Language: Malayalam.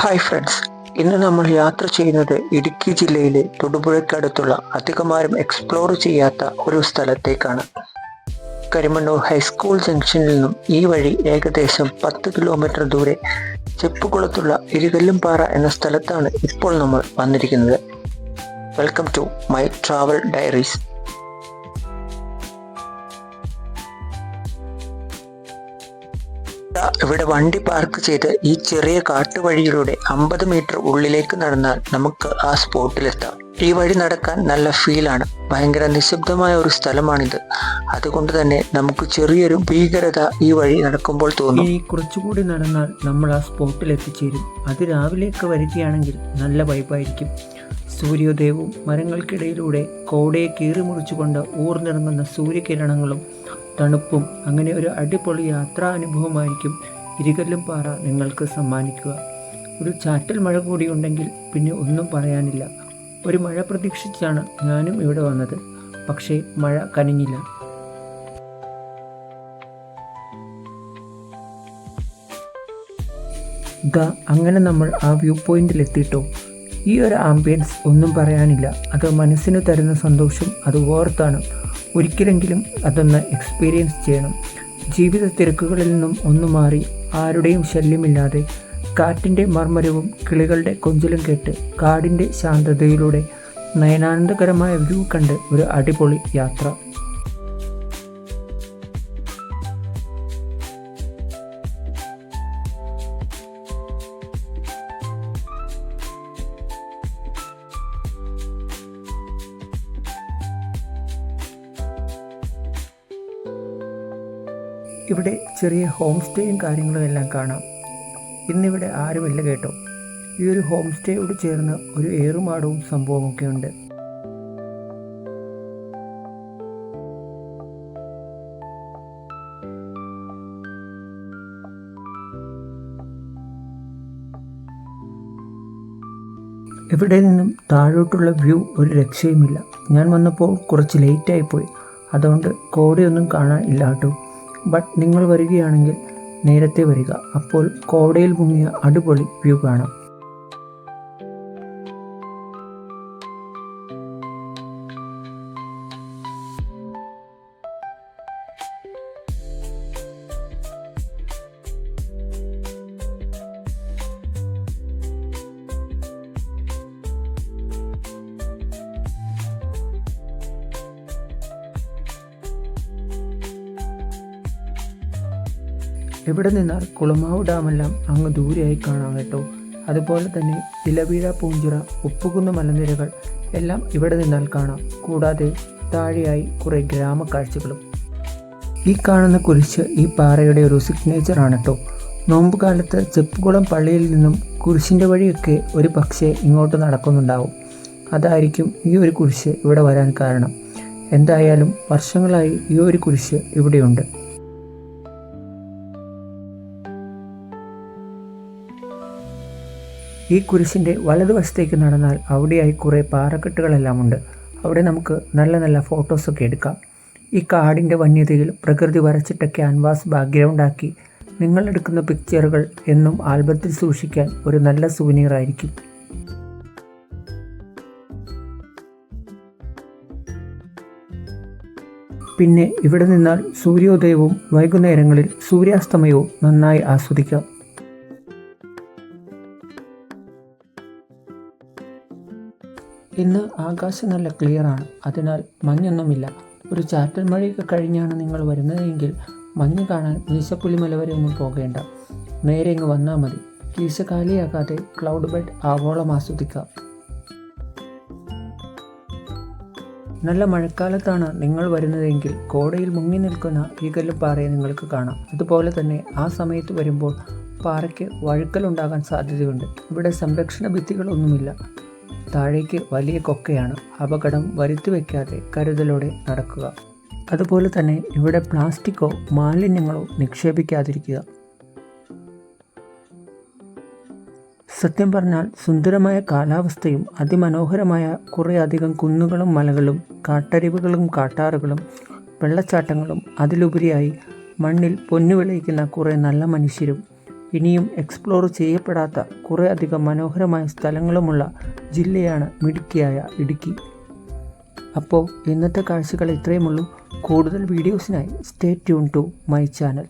ഹായ് ഫ്രണ്ട്സ് ഇന്ന് നമ്മൾ യാത്ര ചെയ്യുന്നത് ഇടുക്കി ജില്ലയിലെ തൊടുപുഴയ്ക്കടുത്തുള്ള അധികമാരും എക്സ്പ്ലോർ ചെയ്യാത്ത ഒരു സ്ഥലത്തേക്കാണ്. കരിമണ്ണൂർ ഹൈസ്കൂൾ ജംഗ്ഷനിൽ നിന്നും ഈ വഴി ഏകദേശം പത്ത് കിലോമീറ്റർ ദൂരെ ചെപ്പുകുളത്തുള്ള ഇരുകല്ലുംപാറ എന്ന സ്ഥലത്താണ് ഇപ്പോൾ നമ്മൾ വന്നിരിക്കുന്നത്. Welcome to my travel diaries ഇവിടെ വണ്ടി പാർക്ക് ചെയ്ത് ഈ ചെറിയ കാട്ടുവഴിയിലൂടെ അമ്പത് മീറ്റർ ഉള്ളിലേക്ക് നടന്നാൽ നമുക്ക് ആ സ്പോട്ടിലെത്താം ഈ വഴി നടക്കാൻ നല്ല ഫീലാണ് ഭയങ്കര നിശബ്ദമായ ഒരു സ്ഥലമാണിത്. അതുകൊണ്ട് തന്നെ നമുക്ക് ചെറിയൊരു ഭീകരത ഈ വഴി നടക്കുമ്പോൾ തോന്നും. ഈ കുറച്ചുകൂടി നടന്നാൽ നമ്മൾ ആ സ്പോട്ടിൽ എത്തിച്ചേരും. അത് രാവിലെയൊക്കെ വരികയാണെങ്കിൽ നല്ല വൈബായിരിക്കും സൂര്യോദയവും മരങ്ങൾക്കിടയിലൂടെ കോടയെ കീറി മുറിച്ചുകൊണ്ട് ഊർന്നിറങ്ങുന്ന സൂര്യകിരണങ്ങളും തണുപ്പും അങ്ങനെ ഒരു അടിപൊളി യാത്രാ അനുഭവമായിരിക്കും ഇരികല്ലും പാറ നിങ്ങൾക്ക് സമ്മാനിക്കുക. ഒരു ചാറ്റൽ മഴ കൂടി ഉണ്ടെങ്കിൽ പിന്നെ ഒന്നും പറയാനില്ല. ഒരു മഴ പ്രതീക്ഷിച്ചാണ് ഞാനും ഇവിടെ വന്നത്. പക്ഷേ മഴ കനിഞ്ഞില്ല. അങ്ങനെ നമ്മൾ ആ വ്യൂ പോയിന്റിൽ എത്തിയിട്ടോ ഈ ഒരു ആംബിയൻസ് ഒന്നും പറയാനില്ല. അത് മനസ്സിന് തരുന്ന സന്തോഷം അത് ഓർത്താണ് ഒരിക്കലെങ്കിലും അതൊന്ന് എക്സ്പീരിയൻസ് ചെയ്യണം. ജീവിത തിരക്കുകളിൽ നിന്നും ഒന്നു മാറി ആരുടെയും ശല്യമില്ലാതെ കാറ്റിന്റെ മർമ്മരവും കിളികളുടെ കൊഞ്ചലും കേട്ട് കാടിന്റെ ശാന്തതയിലൂടെ നയനാനന്ദകരമായ വ്യൂ കണ്ട് ഒരു അടിപൊളി യാത്ര. ഇവിടെ ചെറിയ ഹോം സ്റ്റേയും കാര്യങ്ങളും എല്ലാം കാണാം. ഇന്നിവിടെ ആരുമില്ല കേട്ടോ. ഈ ഒരു ഹോം സ്റ്റേയോട് ചേർന്ന് ഒരു ഏറുമാടവും സംഭവമൊക്കെ ഉണ്ട്. ഇവിടെ നിന്നും താഴോട്ടുള്ള വ്യൂ ഒരു രക്ഷയുമില്ല. ഞാൻ വന്നപ്പോൾ കുറച്ച് ലേറ്റായിപ്പോയി. അതുകൊണ്ട് കോടയൊന്നും കാണാൻ ഇല്ല കേട്ടോ. ബട്ട് നിങ്ങൾ വരികയാണെങ്കിൽ നേരത്തെ വരിക. അപ്പോൾ കോടയിൽ മുങ്ങിയ അടിപൊളി വ്യൂ കാണാം. ഇവിടെ നിന്നാൽ കുളമാവ് ഡാമെല്ലാം അങ്ങ് ദൂരെയായി കാണാം കേട്ടോ. അതുപോലെ തന്നെ ഇലവീഴ പൂഞ്ചിറ ഉപ്പുകുന്ന് മലനിരകൾ എല്ലാം ഇവിടെ നിന്നാൽ കാണാം. കൂടാതെ താഴെയായി കുറേ ഗ്രാമക്കാഴ്ചകളും. ഈ കാണുന്ന കുരിശ് ഈ പാറയുടെ ഒരു സിഗ്നേച്ചർ ആണ് കേട്ടോ. നോമ്പ് കാലത്ത് ചെപ്പുകുളം പള്ളിയിൽ നിന്നും കുരിശിന്റെ വഴിയൊക്കെ ഒരു പക്ഷേ ഇങ്ങോട്ട് നടക്കുന്നുണ്ടാവും. അതായിരിക്കും ഈ ഒരു കുരിശ് ഇവിടെ വരാൻ കാരണം. എന്തായാലും വർഷങ്ങളായി ഈ ഒരു കുരിശ് ഇവിടെയുണ്ട്. ഈ കുരിശിന്റെ വലതുവശത്തേക്ക് നടന്നാൽ അവിടെയായി കുറേ പാറക്കെട്ടുകളെല്ലാം ഉണ്ട് അവിടെ നമുക്ക് നല്ല നല്ല ഫോട്ടോസൊക്കെ എടുക്കാം. ഈ കാടിന്റെ വന്യതയിൽ പ്രകൃതി വരച്ചിട്ട ക്യാൻവാസ് ബാക്ക്ഗ്രൗണ്ടാക്കി നിങ്ങളെടുക്കുന്ന പിക്ചറുകൾ എന്നും ആൽബത്തിൽ സൂക്ഷിക്കാൻ ഒരു നല്ല സുവനീറായിരിക്കും പിന്നെ ഇവിടെ നിന്നാൽ സൂര്യോദയവും വൈകുന്നേരങ്ങളിൽ സൂര്യാസ്തമയവും നന്നായി ആസ്വദിക്കാം. ഇന്ന് ആകാശം നല്ല ക്ലിയറാണ്. അതിനാൽ മഞ്ഞൊന്നുമില്ല. ഒരു ചാറ്റൽ മഴയൊക്കെ കഴിഞ്ഞാണ് നിങ്ങൾ വരുന്നതെങ്കിൽ മഞ്ഞ് കാണാൻ മീശപ്പുലിമല വരെ ഒന്നും പോകേണ്ട. നേരെ ഇങ്ങ് വന്നാൽ മതി. കീശ കാലിയാക്കാതെ ക്ലൗഡ് ബെഡ് ആവോളം ആസ്വദിക്കാം നല്ല മഴക്കാലത്താണ് നിങ്ങൾ വരുന്നതെങ്കിൽ കോടയിൽ മുങ്ങി നിൽക്കുന്ന ഈ കല്ലുപാറയെ നിങ്ങൾക്ക് കാണാം. അതുപോലെ തന്നെ ആ സമയത്ത് വരുമ്പോൾ പാറയ്ക്ക് വഴുക്കലുണ്ടാകാൻ സാധ്യതയുണ്ട്. ഇവിടെ സംരക്ഷണ ഭിത്തികളൊന്നുമില്ല. താഴേക്ക് വലിയ കൊക്കയാണ് അപകടം വരുത്തി വയ്ക്കാതെ കരുതലോടെ നടക്കുക. അതുപോലെ തന്നെ ഇവിടെ പ്ലാസ്റ്റിക്കോ മാലിന്യങ്ങളോ നിക്ഷേപിക്കാതിരിക്കുക. സത്യം പറഞ്ഞാൽ സുന്ദരമായ കാലാവസ്ഥയും അതിമനോഹരമായ കുറേയധികം കുന്നുകളും മലകളും കാട്ടരുവികളും കാട്ടാറുകളും വെള്ളച്ചാട്ടങ്ങളും അതിലുപരിയായി മണ്ണിൽ പൊന്നു വിളയിക്കുന്ന കുറേ നല്ല മനുഷ്യരും ഇനിയും എക്സ്പ്ലോർ ചെയ്യപ്പെടാത്ത കുറേ അധികം മനോഹരമായ സ്ഥലങ്ങളുമുള്ള ജില്ലയാണ് മിടുക്കിയായ ഇടുക്കി. അപ്പോൾ ഇന്നത്തെ കാഴ്ചകൾ ഇത്രയുമുള്ളൂ. കൂടുതൽ വീഡിയോസിനായി stay tune to my channel